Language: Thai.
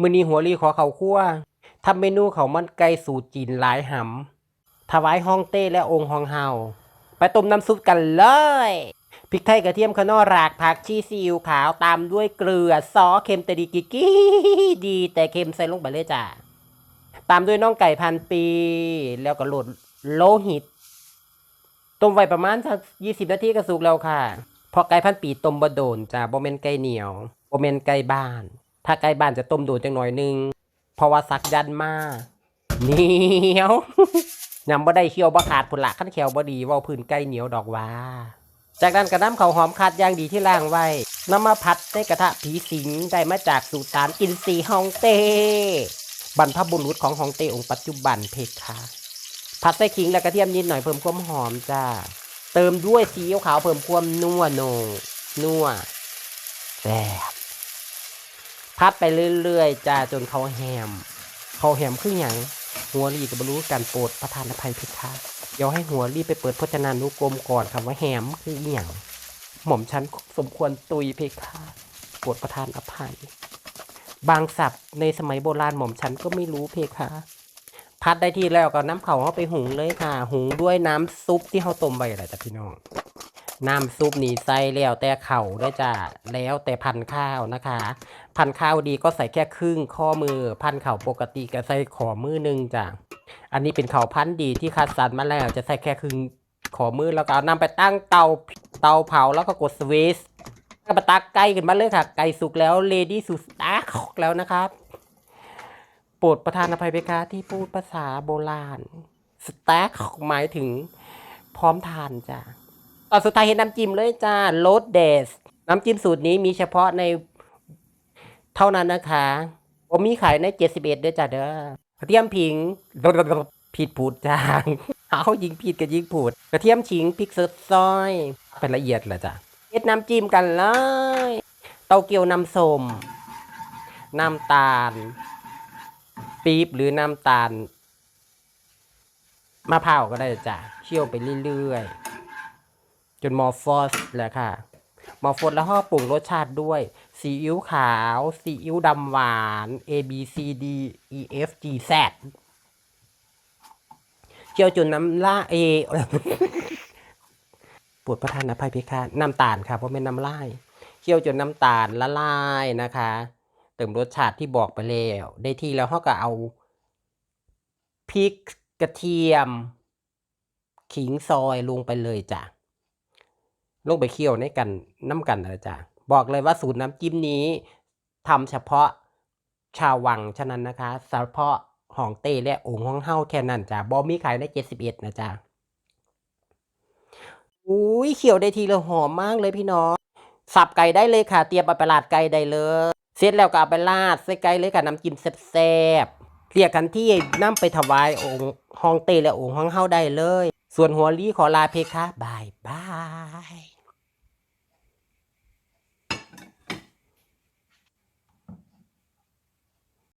มือนี้หัวรีขอเขาครัวทำเมนูเขามันไก่สูตรจีนหลายหำถวายฮ่องเต้และองค์ฮองเฮาไปต้มน้ำซุปกันเลยพริกไทยกระเทียมขนอรากผักชีซีอิ๊วขาวตามด้วยเกลือซอสเค็มแต่ดีกิกกี้ดีแต่เค็มใส่ลงไปเลยจ้าตามด้วยน่องไก่พันปี แล้วก็โหลดโลหิต ต้มไว้ประมาณสักยี่สิบนาทีก็สุกแล้วค่ะพราะไก่พันปีต้มบะโดนจ้าบ่แม่นไก่เหนียวบ่แม่นไก่บ้าน ถ้าไก่บ้านจะต้มโดนจังหน่อยนึง เพราะว่าสักยันมาเหนียวยำบ่ได้เคี่ยวบ่ขาดผุนละขั้นเคี่ยวบ่ดีว่าพื้นไก่เหนียวดอกว่า จากนั้นก็นำข้าวหอมคัดอย่างดีที่ล่างไว้นำมาผัดในกระทะผีสิงได้มาจากสูตรสารอินทรีฮองเต้บรรพบุรุษของฮองเต้องค์ปัจจุบันเพคะผัดใส่ขิงและกระเทียมนิดหน่อยเพิ่มความหอมจ้าเติมด้วยซีอิ๊วขาวเพิ่มความนัวโนงนัวแซ่บ พัดไปเรื่อยๆจ้าจนเขาแฮมเขาแฮมคืออย่างหัวรีกับบรู้การโปรดประทานอภัยเพคะเดี๋ยวให้หัวรีไปเปิดพจนานุกรมก่อนคำว่าแฮมคืออหย่างหม่อมฉันสมควรตุยเพคะโปรดประทานอภัย บางศัพท์ในสมัยโบราณหม่อมฉันก็ไม่รู้เพคะพัดได้ที่แล้วก็น้ำเขาเอาไปหุงเลยค่ะ หุงด้วยน้ำซุปที่เขาต้มไว้แหละจ้ะพี่น้อง น้ำซุปนี่ใส่แล้วแต่เข่าด้วยจ้ะแล้วแต่พันข้าวนะคะ พันข้าวดีก็ใส่แค่ครึ่งข้อมือ พันเข่าปกติก็ใส่ขอมือหนึงจ้ะอันนี้เป็นเข่าพันดีที่คัดสรรมาแล้วจะใส่แค่ครึ่งขอมือแล้วก็เอานำไปตั้งเตาเตาเผาแล้วก็กดสวิตช์ก็มาตักไก่ขึ้นมาเลยค่ะ ไก่สุกแล้วเลดี้สุดตาร์แล้วนะครับโปรดประทานอภัยเพคะที่พูดภาษาโบราณสแต็กหมายถึงพร้อมทานจ้ะ อสุดท้ายเห็นน้ำจิ้มเลยจ้าโรสเดสน้ำจิ้มสูตรนี้มีเฉพาะในเท่านั้นนะคะผมมีขายใน 71ด้วยจ้ะเด้อกระเทียมผิงผิดผูดจางเอายิงผิดกับยิงผูด กระเทียมฉิงพริกสดซอยเป็นละเอียดเลยจ้ะเฮ็ดน้ำจิ้มกันเลยเต้าเกี๊ยวน้ำส้มน้ำตาล ปี๊บหรือน้ำตาลมะพร้าวก็ได้จ้ะเคี่ยวไปเรื่อยๆ จนมอร์ฟอสแหละค่ะมอร์ฟอสแล้วก็ปรุงรสชาติด้วยซีอิ๊วขาวซีอิ๊วดำหวาน A B C D E F G Z เคี่ยวจนน้ำล่าเอปวดประทานอภัยพิฆาตน้ำตาลค่ะเพราะเป็นน้ำลายเคี่ยวจนน้ำตาลละลายนะคะ เติมรสชาติที่บอกไปแล้วได้ที่แล้วเขาก็เอาพริกกระเทียม ขิงซอยลงไปเลยจ้ะ ลงไปเคี่ยวในกันน้ำกันนะจ้ะบอกเลยว่าสูตรน้ำจิ้มนี้ทำเฉพาะชาววังฉะนั้นนะคะเฉพาะหองเต้และองค์ห้องเฮาแค่นั้นจ้ะบอมีขายในเจ็ดสิบเอ็ดนะจ้ะอุ้ยเคี่ยวได้ทีละหอมมากเลยพี่น้อง สับไก่ได้เลยค่ะ เตรียมไปลาดไก่ได้เลย เสร็จแล้วก็เอาไปลาดใส่ไก่เลยค่ะน้ำจิ้มแซ่บๆเรียกกันที่นำไปถวายองค์ฮองเต้และองค์ห้องเฮาได้เลย ส่วนหัวลี่ขอลาเพคะบายบาย